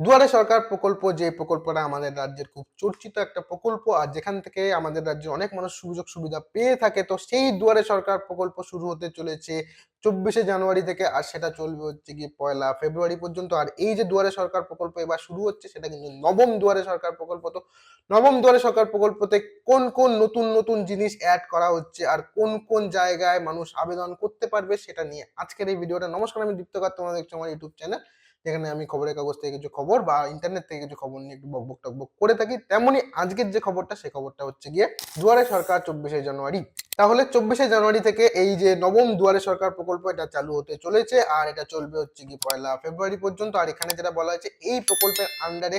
দুয়ারে সরকার প্রকল্প, যে প্রকল্পটা আমাদের রাজ্যের খুব চর্চিত একটা প্রকল্প, আর যেখান থেকে আমাদের রাজ্যে অনেক মানুষ সুযোগ সুবিধা পেয়ে থাকে, তো সেই দুয়ারে সরকার প্রকল্প শুরু হতে চলেছে চব্বিশে জানুয়ারি থেকে, আর সেটা চলবে হচ্ছে কি পয়লা ফেব্রুয়ারি পর্যন্ত। আর এই যে দুয়ারে সরকার প্রকল্প এবার শুরু হচ্ছে, সেটা কিন্তু নবম দুয়ারে সরকার প্রকল্প। তো নবম দুয়ারে সরকার প্রকল্পতে কোন কোন নতুন নতুন জিনিস অ্যাড করা হচ্ছে, আর কোন কোন জায়গায় মানুষ আবেদন করতে পারবে, সেটা নিয়ে আজকের এই ভিডিওটা। নমস্কার, আমি দীপ্তকার, তোমরা দেখছ আমার ইউটিউব চ্যানেল যেখানে আমি খবরের কাগজ থেকে কিছু খবর বা ইন্টারনেট থেকে কিছু খবর নিয়ে একটু বকবক টকবক করে থাকি তেমনি আজকের যে খবরটা, সেই খবরটা হচ্ছে গিয়ে দুয়ারে সরকার চব্বিশে জানুয়ারি। তাহলে চব্বিশে জানুয়ারি থেকে এই যে নবম দুয়ারে সরকার প্রকল্প, এটা চালু হতে চলেছে। আর এটা চলবে হচ্ছে কি পয়লা ফেব্রুয়ারি পর্যন্ত। আর এখানে যেটা বলা হয়েছে, এই প্রকল্পের আন্ডারে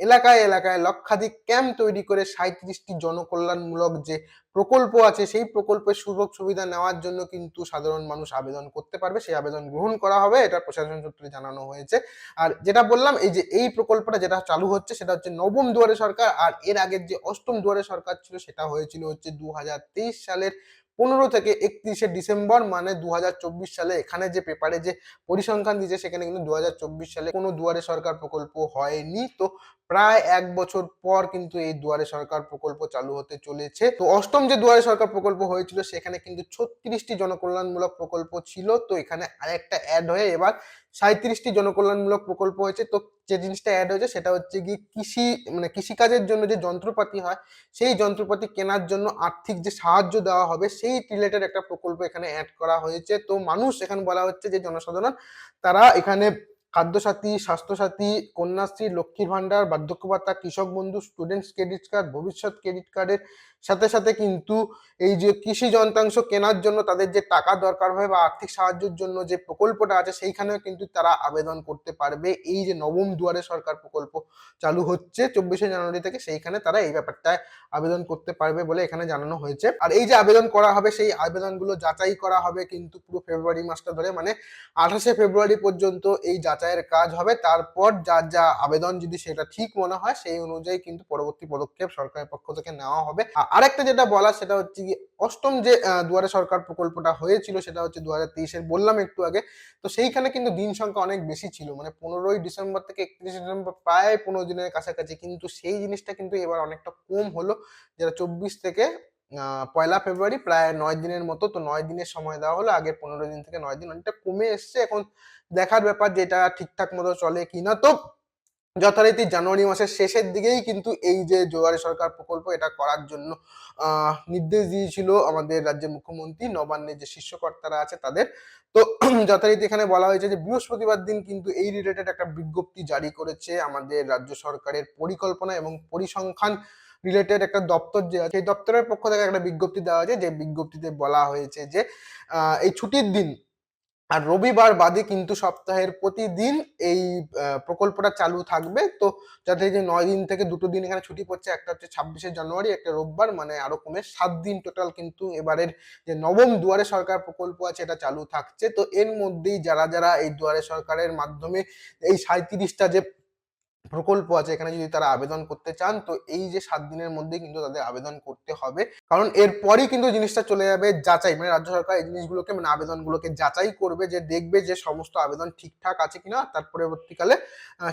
এলাকায় এলাকায় লক্ষাধিক ক্যাম্প তৈরি করে সাঁত্রিশটি জনকল্যাণমূলক যে প্রকল্প আছে, সেই প্রকল্পের সুযোগ সুবিধা নেওয়ার জন্য কিন্তু সাধারণ মানুষ আবেদন করতে পারবে। সেই আবেদন গ্রহণ করা হবে, এটা প্রশাসন সূত্রে জানানো হয়েছে। আর যেটা বললাম, এই যে এই প্রকল্পটা যেটা চালু হচ্ছে, সেটা হচ্ছে নবম দুয়ারে সরকার। আর এর আগের যে অষ্টম দুয়ারে সরকার ছিল, সেটা হয়েছিল হচ্ছে দু হাজার তেইশ সালের পনেরো থেকে একত্রিশে ডিসেম্বর মানে দু হাজার চব্বিশ সালে এখানে যে পেপারে যে পরিসংখ্যান দিয়েছে, সেখানে কিন্তু দু হাজার চব্বিশ সালে কোনো দুয়ারে সরকার প্রকল্প হয়নি। তো প্রায় এক বছর পর কিন্তু এই দুয়ারে সরকার প্রকল্প চালু হতে চলেছে। তো অষ্টম যে দুয়ারে সরকার প্রকল্প হয়েছিল, সেখানে কিন্তু ছত্রিশটি জনকল্যাণমূলক প্রকল্প ছিল। তো এখানে আরেকটা অ্যাড হয়ে এবার সাঁত্রিশটি জনকল্যাণমূলক প্রকল্প হয়েছে। তো যে জিনিসটা অ্যাড হয়েছে, সেটা হচ্ছে কি কৃষি মানে কৃষিকাজের জন্য যে যন্ত্রপাতি হয়, সেই যন্ত্রপাতি কেনার জন্য আর্থিক যে সাহায্য দেওয়া হবে, সেই রিলেটেড একটা প্রকল্প এখানে অ্যাড করা হয়েছে। তো মানুষ এখানে বলা হচ্ছে যে জনসাধারণ, তারা এখানে খাদ্যসাথী, স্বাস্থ্যসাথী, কন্যাশ্রী, লক্ষ্মীর ভান্ডার বার্ধক্য ভাতা, কৃষক বন্ধু স্টুডেন্টস ক্রেডিট কার্ড ভবিষ্যৎ ক্রেডিট কার্ডের সাথে সাথে কিন্তু এই যে কৃষি যন্ত্রাংশ কেনার জন্য তাদের যে টাকা দরকার হয় বা আর্থিক সাহায্যের জন্য যে প্রকল্পটা আছে সেইখানেও কিন্তু তারা আবেদন করতে পারবে। এই যে নবম দুয়ারে সরকার প্রকল্প চালু হচ্ছে চব্বিশে জানুয়ারি থেকে সেইখানে তারা এই ব্যাপারটায় আবেদন করতে পারবে বলে এখানে জানানো হয়েছে। আর এই যে আবেদন করা হবে সেই আবেদনগুলো যাচাই করা হবে কিন্তু পুরো ফেব্রুয়ারি মাসটা ধরে মানে আঠাশে ফেব্রুয়ারি পর্যন্ত এই যাচাইয়ের কাজ হবে। তারপর যার যা আবেদন যদি সেটা ঠিক মনে হয়, সেই অনুযায়ী কিন্তু পরবর্তী পদক্ষেপ সরকারের পক্ষ থেকে নেওয়া হবে। আরেকটা যেটা বলা সেটা হচ্ছে কি, অষ্টম যে দুয়ারে সরকার প্রকল্পটা হয়েছিল, সেটা হচ্ছে দু হাজার তেইশের বললাম একটু আগে। তো সেইখানে কিন্তু দিন সংখ্যা অনেক বেশি ছিল। মানে পনেরোই ডিসেম্বর থেকে একত্রিশে ডিসেম্বর প্রায় পনেরো দিনের কাছাকাছি। কিন্তু সেই জিনিসটা কিন্তু এবার অনেকটা কম হলো। যেটা চব্বিশ থেকে পয়লা ফেব্রুয়ারি প্রায় নয় দিনের মতো, তো নয় দিনের সময় দেওয়া হলো। আগের পনেরো দিন থেকে নয় দিন অনেকটা কমে এসছে। এখন দেখার ব্যাপার যে এটা ঠিকঠাক মতো চলে কিনা তো যথারীতি জানুয়ারি মাসের শেষের দিকেই কিন্তু এই যে জোয়ারি সরকার প্রকল্প, এটা করার জন্য নির্দেশ দিয়েছিল আমাদের রাজ্যের মুখ্যমন্ত্রী। নবান্নের যে শীর্ষকর্তারা আছে তাদের। তো যথারীতি এখানে বলা হয়েছে যে বৃহস্পতিবার দিন কিন্তু এই রিলেটেড একটা বিজ্ঞপ্তি জারি করেছে আমাদের রাজ্য সরকারের পরিকল্পনা এবং পরিসংখ্যান রিলেটেড একটা দপ্তর যে সেই দপ্তরের পক্ষ থেকে একটা বিজ্ঞপ্তি দেওয়া হয়েছে যে বিজ্ঞপ্তিতে বলা হয়েছে যে এই ছুটির দিন আর রবিবার বাদে কিন্তু সপ্তাহের প্রতিদিন এই প্রকল্পটা চালু থাকবে। তো যাতে যে নয় দিন থেকে দুটো দিন এখানে ছুটি পড়ছে, একটা হচ্ছে ছাব্বিশে জানুয়ারি, একটা রোববার মানে আরও কমে সাত দিন টোটাল কিন্তু এবারের যে নবম দুয়ারে সরকার প্রকল্প আছে, এটা চালু থাকছে। তো এর মধ্যেই যারা যারা এই দুয়ারে সরকারের মাধ্যমে এই সাঁত্রিশটা যে প্রকল্প আছে, এখানে যদি তারা আবেদন করতে চান, তো এই যে সাত দিনের মধ্যে কিন্তু তাদের আবেদন করতে হবে। কারণ এরপরই কিন্তু জিনিসটা চলে যাবে যাচাই মানে রাজ্য সরকার এই জিনিসগুলোকে মানে আবেদনগুলোকে যাচাই করবে যে দেখবে যে সমস্ত আবেদন ঠিকঠাক আছে কিনা তার পরবর্তীকালে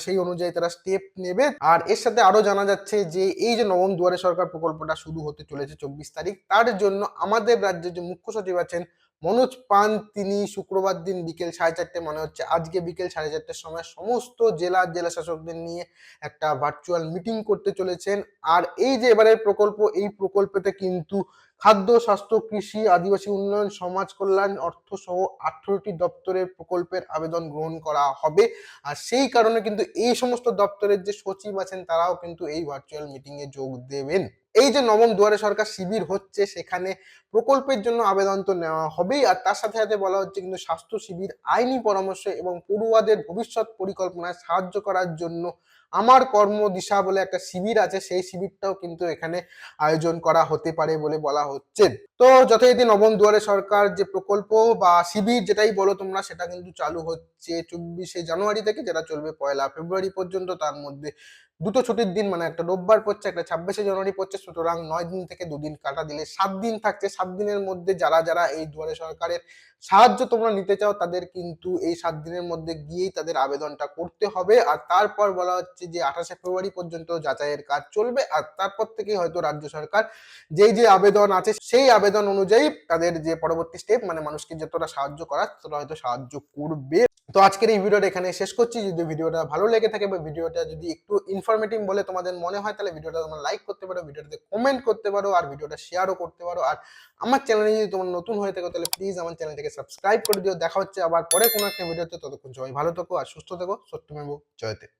সেই অনুযায়ী তারা স্টেপ নেবে। আর এর সাথে আরও জানা যাচ্ছে যে এই যে নবম দুয়ারে সরকার প্রকল্পটা শুরু হতে চলেছে চব্বিশ তারিখ, তার জন্য আমাদের রাজ্যের যে মুখ্য সচিব আছেন মনোজ পান তিনি শুক্রবার দিন বিকেল সাড়ে চারটে, মনে হচ্ছে আজকে বিকেল সাড়ে চারটের সময় সমস্ত জেলা জেলা শাসকদের নিয়ে একটা ভার্চুয়াল মিটিং করতে চলেছেন। আর এই যে এবারের প্রকল্প, এই প্রকল্পেতে কিন্তু খাদ্য, স্বাস্থ্য, কৃষি, আদিবাসী উন্নয়ন, সমাজ কল্যাণ অর্থ সহ আঠারোটি দপ্তরের প্রকল্পের আবেদন গ্রহণ করা হবে। আর সেই কারণে কিন্তু এই সমস্ত দপ্তরের যে সচিব আছেন, তারাও কিন্তু এই ভার্চুয়াল মিটিংয়ে যোগ দেবেন। এই যে নবম দুয়ারে সরকার শিবির হচ্ছে, সেখানে প্রকল্পের জন্য আবেদন তো নেওয়া হবেই। আর তার সাথে সাথে বলা হচ্ছে কিন্তু স্বাস্থ্য শিবির, আইনি পরামর্শ এবং পড়ুয়াদের ভবিষ্যৎ পরিকল্পনায় সাহায্য করার জন্য আমার কর্ম দিশা বলে একটা শিবির আছে। সেই শিবিরটাও কিন্তু এখানে আয়োজন করা হতে পারে বলে বলা হচ্ছে। তো যথারীতি নবম দুয়ারে সরকার যে প্রকল্প বা শিবির যেটাই বলো তোমরা, সেটা কিন্তু চালু হচ্ছে চব্বিশে জানুয়ারি থেকে, যেটা চলবে পয়লা ফেব্রুয়ারি পর্যন্ত, তার মধ্যে দুটো ছুটির দিন মানে একটা রোববার পড়ছে, একটা ছাব্বিশে জানুয়ারি পড়ছে, সুতরাং নয় দিন থেকে দুদিন কাটা দিলে সাত দিন থাকছে। সাত দিনের মধ্যে যারা যারা এই দুয়ারে সরকারের সাহায্য তোমরা নিতে চাও, তাদের কিন্তু এই সাত দিনের মধ্যে গিয়েই তাদের আবেদনটা করতে হবে। আর তারপর বলা হচ্ছে যে আঠাশে ফেব্রুয়ারি পর্যন্ত যাচাইয়ের কাজ চলবে। আর তারপর থেকেই হয়তো রাজ্য সরকার যেই যে আবেদন আছে, সেই আবেদন অনুযায়ী তাদের যে পরবর্তী স্টেপ মানে মানুষকে যতটা সাহায্য করার, ততটা হয়তো সাহায্য করবে। তো আজকের এই ভিডিওটা এখানে শেষ করছি। যদি ভিডিওটা ভালো লেগে থাকে বা ভিডিওটা যদি একটু ইনফরমেটিভ বলে তোমাদের মনে হয়, তাহলে ভিডিওটা তোমরা লাইক করতে পারো, ভিডিওটাতে কমেন্ট করতে পারো, আর ভিডিওটা শেয়ারও করতে পারো। আর আমার চ্যানেলে যদি তোমার নতুন হয়ে থাকো, তাহলে প্লিজ আমার চ্যানেলটাকে সাবস্ক্রাইব করে দিও। দেখা হচ্ছে আবার পরে কোনো একটা ভিডিওতে ততক্ষণ সবাই ভালো থাকো আর সুস্থ থাকো। সত্যমেব জয়তে।